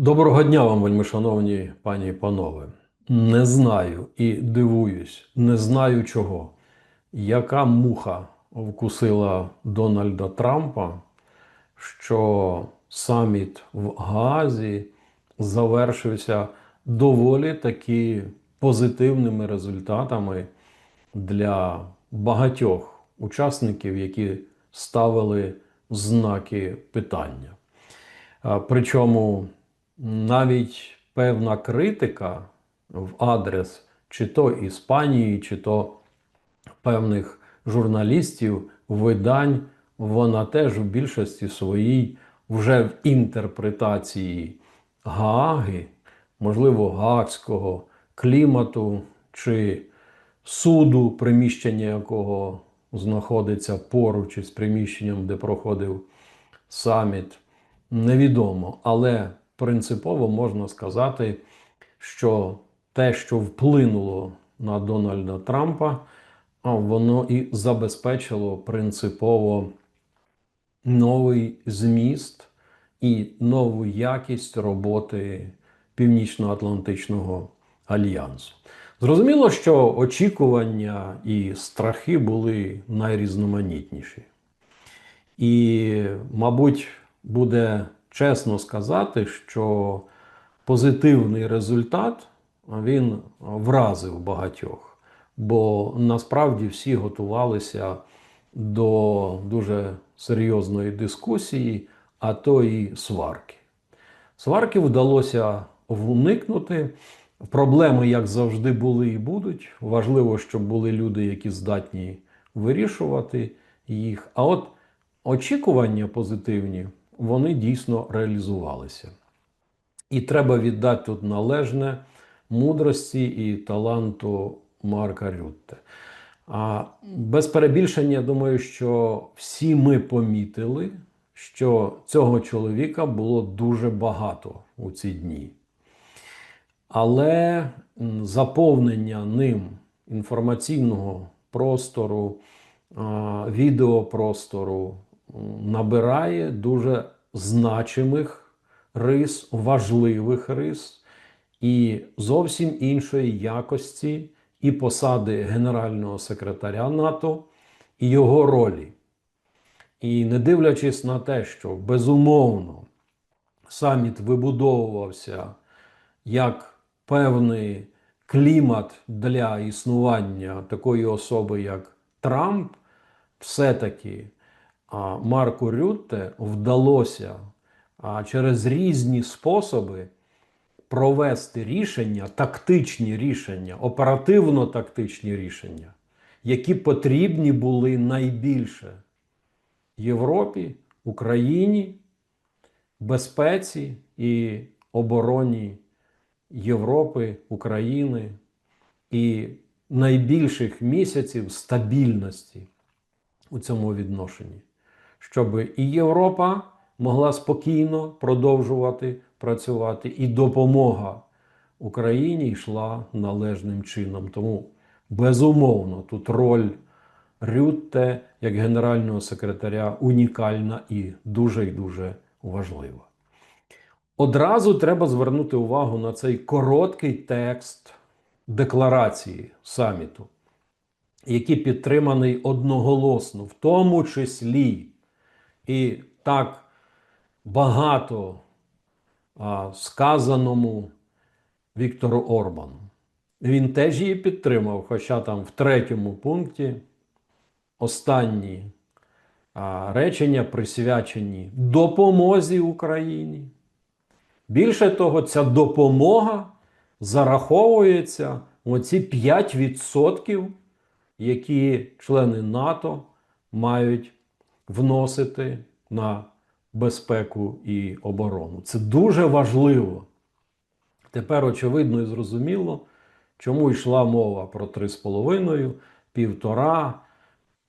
Доброго дня вам, вельми шановні пані і панове. Не знаю і дивуюсь, не знаю чого. Яка муха вкусила Дональда Трампа, що саміт в Гаазі завершився доволі таки позитивними результатами для багатьох учасників, які ставили знаки питання. Причому навіть певна критика в адрес чи то Іспанії, чи то певних журналістів, видань, вона теж в більшості своїй вже в інтерпретації Гааги, можливо, гаагського клімату чи суду, приміщення якого знаходиться поруч із приміщенням, де проходив саміт, невідомо. Але принципово можна сказати, що те, що вплинуло на Дональда Трампа, воно і забезпечило принципово новий зміст і нову якість роботи Північно-Атлантичного альянсу. Зрозуміло, що очікування і страхи були найрізноманітніші. І, мабуть, буде чесно сказати, що позитивний результат він вразив багатьох, бо насправді всі готувалися до дуже серйозної дискусії, а то і сварки. Сварки вдалося уникнути. Проблеми, як завжди, були і будуть. Важливо, щоб були люди, які здатні вирішувати їх. А от очікування позитивні, вони дійсно реалізувалися. І треба віддати тут належне мудрості і таланту Марка Рютте. А без перебільшення, я думаю, що всі ми помітили, що цього чоловіка було дуже багато у ці дні. Але заповнення ним інформаційного простору, відеопростору набирає дуже значимих рис, важливих рис і зовсім іншої якості і посади генерального секретаря НАТО і його ролі. І не дивлячись на те, що безумовно саміт вибудовувався як певний клімат для існування такої особи, як Трамп, все-таки Марку Рютте вдалося через різні способи провести рішення, тактичні рішення, оперативно-тактичні рішення, які потрібні були найбільше Європі, Україні, безпеці і обороні Європи, України і найбільших місяців стабільності у цьому відношенні, щоб і Європа могла спокійно продовжувати працювати, і допомога Україні йшла належним чином. Тому, безумовно, тут роль Рютте як генерального секретаря унікальна і дуже і дуже важлива. Одразу треба звернути увагу на цей короткий текст декларації саміту, який підтриманий одноголосно, в тому числі і так багато сказаному Віктору Орбану. Він теж її підтримав, хоча там в третьому пункті останні речення присвячені допомозі Україні. Більше того, ця допомога зараховується в оці 5%, які члени НАТО мають вносити на безпеку і оборону. Це дуже важливо. Тепер очевидно і зрозуміло, чому йшла мова про 3,5, півтора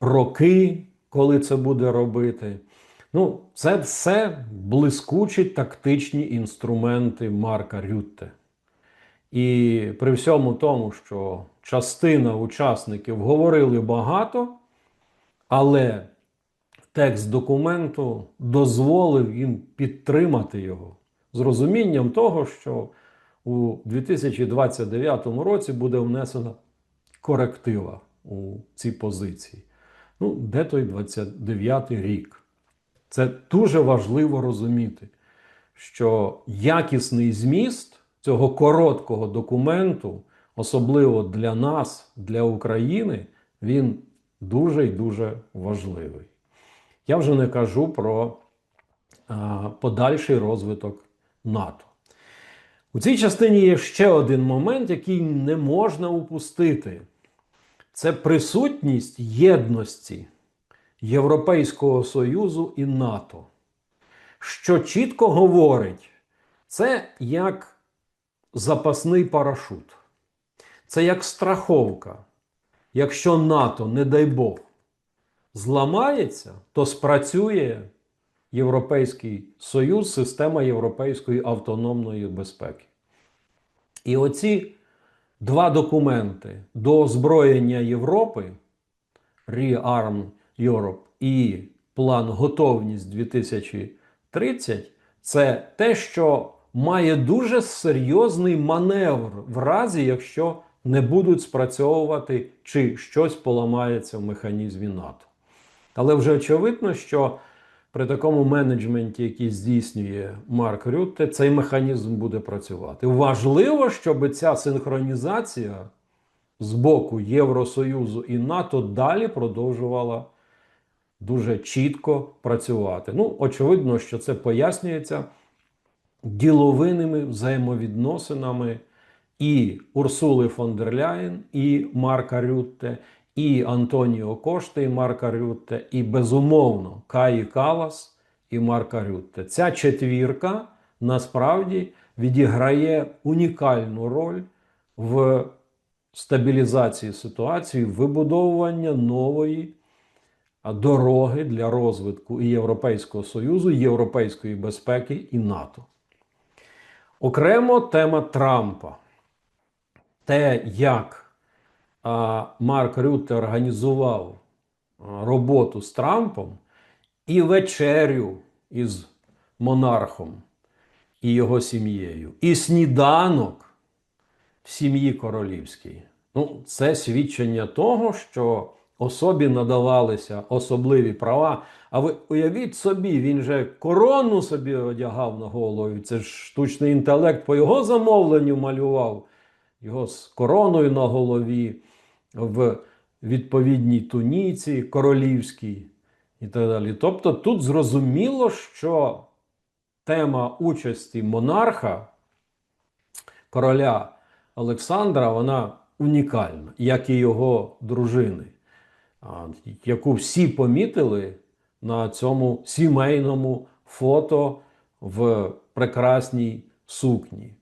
роки, коли це буде робити. Ну, це все блискучі тактичні інструменти Марка Рютте. І при всьому тому, що частина учасників говорили багато, але текст документу дозволив їм підтримати його, з розумінням того, що у 2029 році буде внесена коректива у ці позиції. Ну, де той 29 рік? Це дуже важливо розуміти, що якісний зміст цього короткого документу, особливо для нас, для України, він дуже і дуже важливий. Я вже не кажу про подальший розвиток НАТО. У цій частині є ще один момент, який не можна упустити. Це присутність єдності Європейського Союзу і НАТО, що чітко говорить, це як запасний парашут, це як страховка. Якщо НАТО, не дай Бог, зламається, то спрацює Європейський Союз, система Європейської автономної безпеки. І оці два документи до озброєння Європи Rearm Europe і план готовність 2030 це те, що має дуже серйозний маневр в разі, якщо не будуть спрацьовувати чи щось поламається в механізмі НАТО. Але вже очевидно, що при такому менеджменті, який здійснює Марк Рютте, цей механізм буде працювати. Важливо, щоб ця синхронізація з боку Євросоюзу і НАТО далі продовжувала дуже чітко працювати. Ну, очевидно, що це пояснюється діловиними взаємовідносинами і Урсули фон дер Ляєн, і Марка Рютте, і Антоніо Кошти, і Марка Рютте, і безумовно Каї Калас і Марка Рютте. Ця четвірка насправді відіграє унікальну роль в стабілізації ситуації, вибудовування нової дороги для розвитку і Європейського Союзу, і Європейської безпеки і НАТО. Окремо тема Трампа. Те, як Марк Рютте організував роботу з Трампом і вечерю із монархом і його сім'єю, і сніданок в сім'ї королівській. Ну, це свідчення того, що особі надавалися особливі права. А ви уявіть собі, він же корону собі одягав на голову. Це ж штучний інтелект по його замовленню малював його з короною на голові в відповідній туніці королівській і так далі. Тобто тут зрозуміло, що тема участі монарха, короля Олександра, вона унікальна, як і його дружини, яку всі помітили на цьому сімейному фото в прекрасній сукні.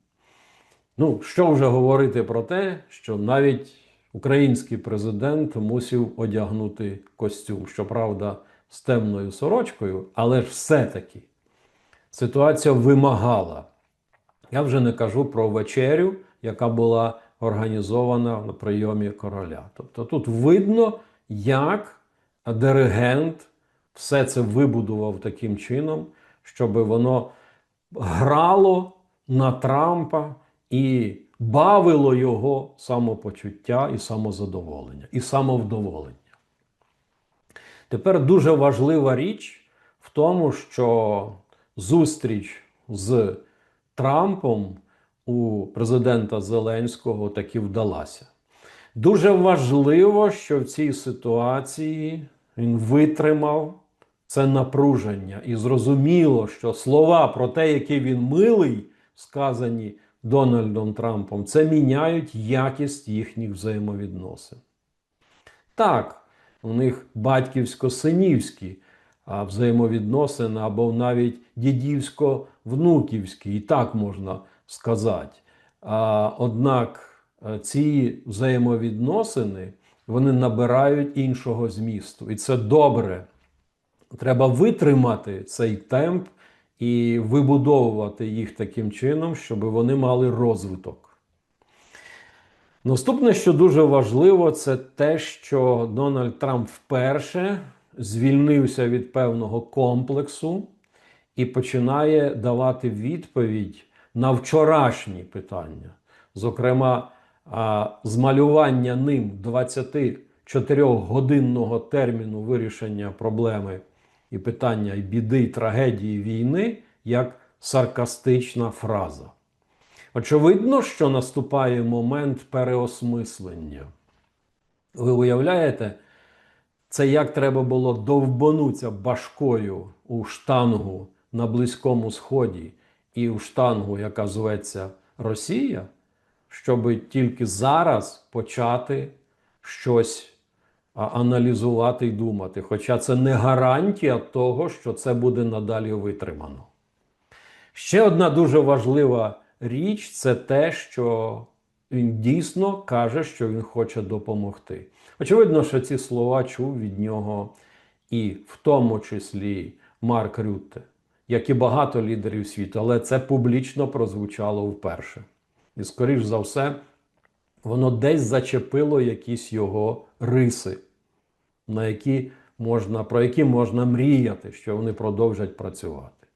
Ну, що вже говорити про те, що навіть український президент мусив одягнути костюм, щоправда, з темною сорочкою, але ж все-таки ситуація вимагала. Я вже не кажу про вечерю, яка була організована на прийомі короля. Тобто тут видно, як диригент все це вибудував таким чином, щоб воно грало на Трампа і бавило його самопочуття і самозадоволення, і самовдоволення. Тепер дуже важлива річ в тому, що зустріч з Трампом у президента Зеленського таки вдалася. Дуже важливо, що в цій ситуації він витримав це напруження і зрозуміло, що слова про те, який він милий, сказані Дональдом Трампом, це міняють якість їхніх взаємовідносин. Так, у них батьківсько-синівські взаємовідносини або навіть дідівсько-внуківські, і так можна сказати. Однак ці взаємовідносини вони набирають іншого змісту. І це добре. Треба витримати цей темп і вибудовувати їх таким чином, щоб вони мали розвиток. Наступне, що дуже важливо, це те, що Дональд Трамп вперше звільнився від певного комплексу і починає давати відповідь на вчорашні питання. Зокрема, змалювання ним 24-годинного терміну вирішення проблеми і питання і біди, і трагедії війни як саркастична фраза. Очевидно, що наступає момент переосмислення. Ви уявляєте, це як треба було довбанутися башкою у штангу на Близькому Сході і у штангу, яка зветься Росія, щоб тільки зараз почати щось аналізувати і думати. Хоча це не гарантія того, що це буде надалі витримано. Ще одна дуже важлива річ це те, що він дійсно каже, що він хоче допомогти. Очевидно, що ці слова чув від нього і в тому числі Марк Рютте, як і багато лідерів світу, але це публічно прозвучало вперше. І, скоріш за все, воно десь зачепило якісь його риси, на які можна, про які можна мріяти, що вони продовжать працювати.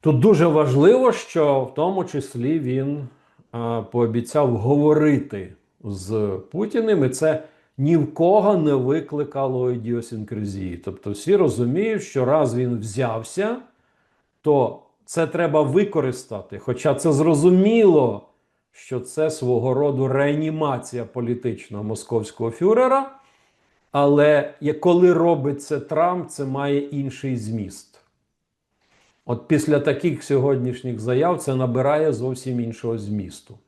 Тут дуже важливо, що в тому числі він а, пообіцяв говорити з Путіним, і це ні в кого не викликало ідіосінкризії. Тобто всі розуміють, що раз він взявся, то це треба використати. Хоча це зрозуміло, що це свого роду реанімація політична московського фюрера. Але коли робить це Трамп, це має інший зміст. От після таких сьогоднішніх заяв це набирає зовсім іншого змісту.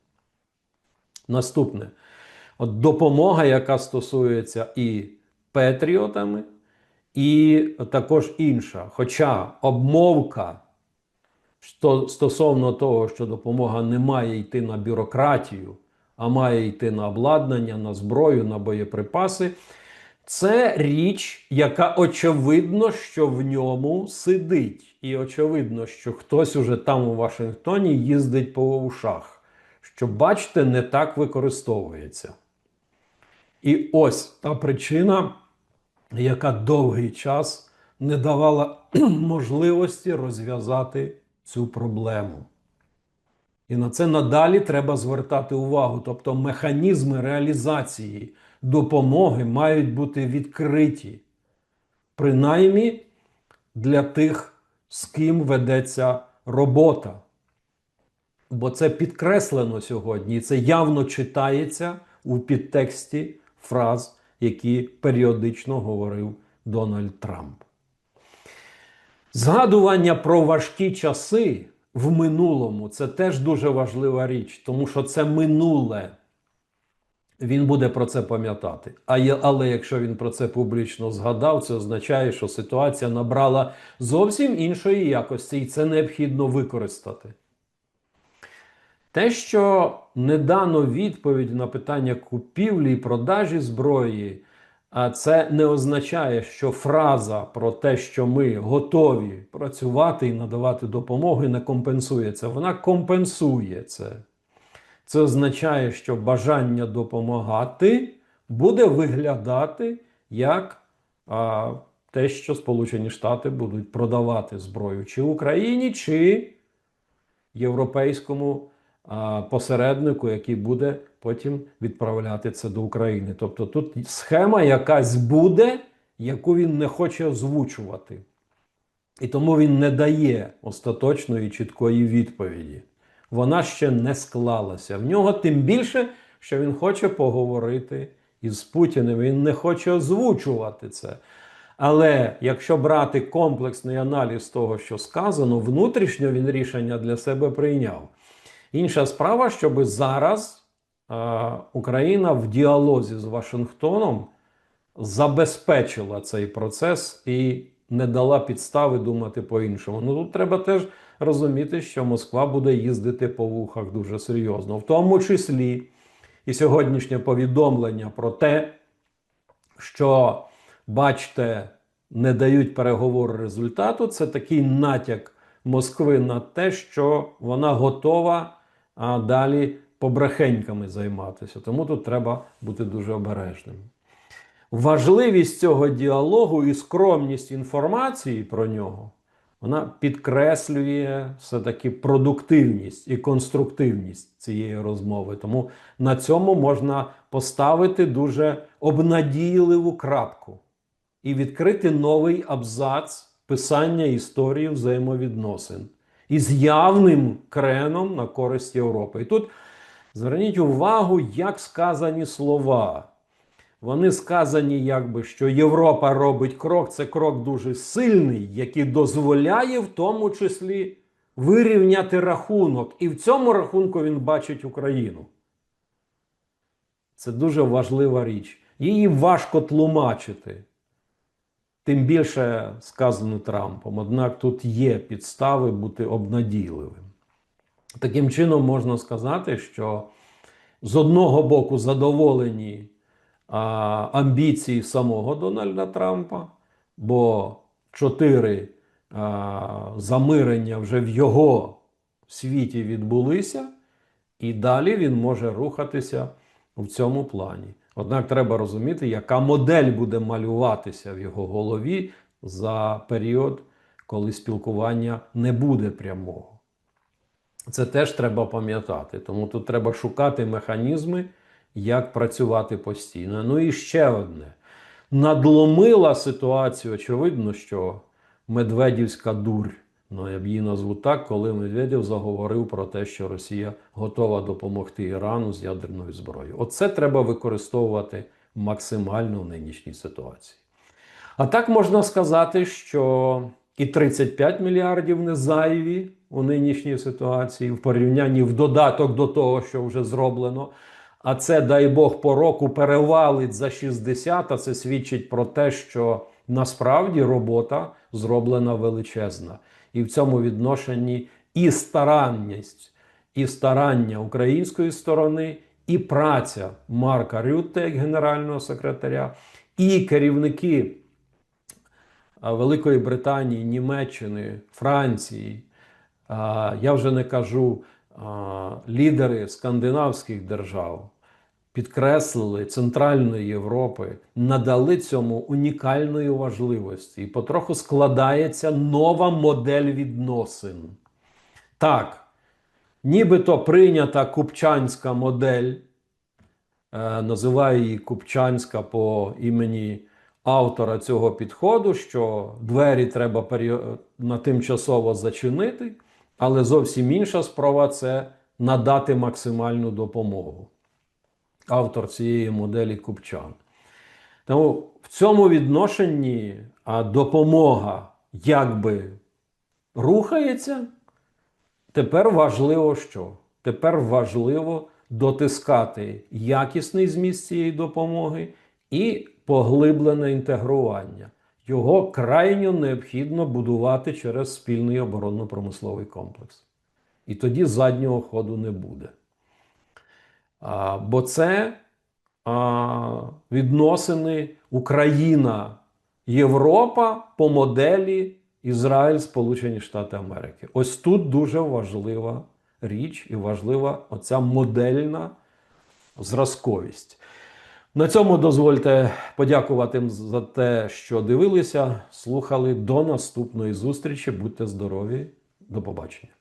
Наступне. От допомога, яка стосується і патріотами, і також інша. Хоча обмовка що стосовно того, що допомога не має йти на бюрократію, а має йти на обладнання, на зброю, на боєприпаси, це річ, яка очевидно, що в ньому сидить. І очевидно, що хтось уже там у Вашингтоні їздить по ушах, що, бачите, не так використовується. І ось та причина, яка довгий час не давала можливості розв'язати цю проблему. І на це надалі треба звертати увагу. Тобто механізми реалізації допомоги мають бути відкриті, принаймні для тих, з ким ведеться робота. Бо це підкреслено сьогодні, і це явно читається у підтексті фраз, які періодично говорив Дональд Трамп. Згадування про важкі часи в минулому це теж дуже важлива річ, тому що це минуле. Він буде про це пам'ятати. Але якщо він про це публічно згадав, це означає, що ситуація набрала зовсім іншої якості, і це необхідно використати. Те, що не дано відповідь на питання купівлі і продажі зброї, а це не означає, що фраза про те, що ми готові працювати і надавати допомогу, не компенсується. Вона компенсує це. Це означає, що бажання допомагати буде виглядати як а, те, що Сполучені Штати будуть продавати зброю чи Україні, чи європейському а, посереднику, який буде потім відправляти це до України. Тобто тут схема якась буде, яку він не хоче озвучувати. І тому він не дає остаточної чіткої відповіді. Вона ще не склалася. В нього тим більше, що він хоче поговорити із Путіним. Він не хоче озвучувати це. Але якщо брати комплексний аналіз того, що сказано, внутрішньо він рішення для себе прийняв. Інша справа, щоб зараз е, Україна в діалозі з Вашингтоном забезпечила цей процес і не дала підстави думати по-іншому. Ну тут треба теж розуміти, що Москва буде їздити по вухах дуже серйозно, в тому числі і сьогоднішнє повідомлення про те, що, бачите, не дають переговору результату. Це такий натяк Москви на те, що вона готова а далі побрехеньками займатися. Тому тут треба бути дуже обережним. Важливість цього діалогу і скромність інформації про нього вона підкреслює все-таки продуктивність і конструктивність цієї розмови. Тому на цьому можна поставити дуже обнадійливу крапку і відкрити новий абзац писання історії взаємовідносин із явним креном на користь Європи. І тут зверніть увагу, як сказані слова. Вони сказані, якби що Європа робить крок, це крок дуже сильний, який дозволяє в тому числі вирівняти рахунок. І в цьому рахунку він бачить Україну. Це дуже важлива річ. Її важко тлумачити. Тим більше сказано Трампом. Однак тут є підстави бути обнадійливим. Таким чином, можна сказати, що з одного боку задоволені амбіції самого Дональда Трампа, бо чотири замирення вже в його світі відбулися, і далі він може рухатися в цьому плані. Однак треба розуміти, яка модель буде малюватися в його голові за період, коли спілкування не буде прямого. Це теж треба пам'ятати. Тому тут треба шукати механізми, як працювати постійно. Ну і ще одне. Надломила ситуацію, очевидно, що Медведівська дурь, ну я б її назву так, коли Медведєв заговорив про те, що Росія готова допомогти Ірану з ядерною зброєю. Оце треба використовувати максимально в нинішній ситуації. А так можна сказати, що і 35 мільярдів не зайві у нинішній ситуації в порівнянні в додаток до того, що вже зроблено. А це, дай Бог, по року перевалить за 60, а це свідчить про те, що насправді робота зроблена величезна. І в цьому відношенні і старанність, і старання української сторони, і праця Марка Рютте, як генерального секретаря, і керівники Великої Британії, Німеччини, Франції. Я вже не кажу лідери скандинавських держав підкреслили Центральної Європи, надали цьому унікальної важливості, і потроху складається нова модель відносин. Так, нібито прийнята купчанська модель, е, називаю її Купчанська по імені автора цього підходу, що двері треба на тимчасово зачинити, але зовсім інша справа це надати максимальну допомогу. Автор цієї моделі Купчан. Тому в цьому відношенні допомога якби рухається. Тепер важливо що? Тепер важливо дотискати якісний зміст цієї допомоги і поглиблене інтегрування. Його крайньо необхідно будувати через спільний оборонно-промисловий комплекс. І тоді заднього ходу не буде. Бо це відносини Україна, Європа по моделі Ізраїль, Сполучені Штати Америки. Ось тут дуже важлива річ і важлива оця модельна зразковість. На цьому дозвольте подякувати за те, що дивилися, слухали. До наступної зустрічі. Будьте здорові, до побачення.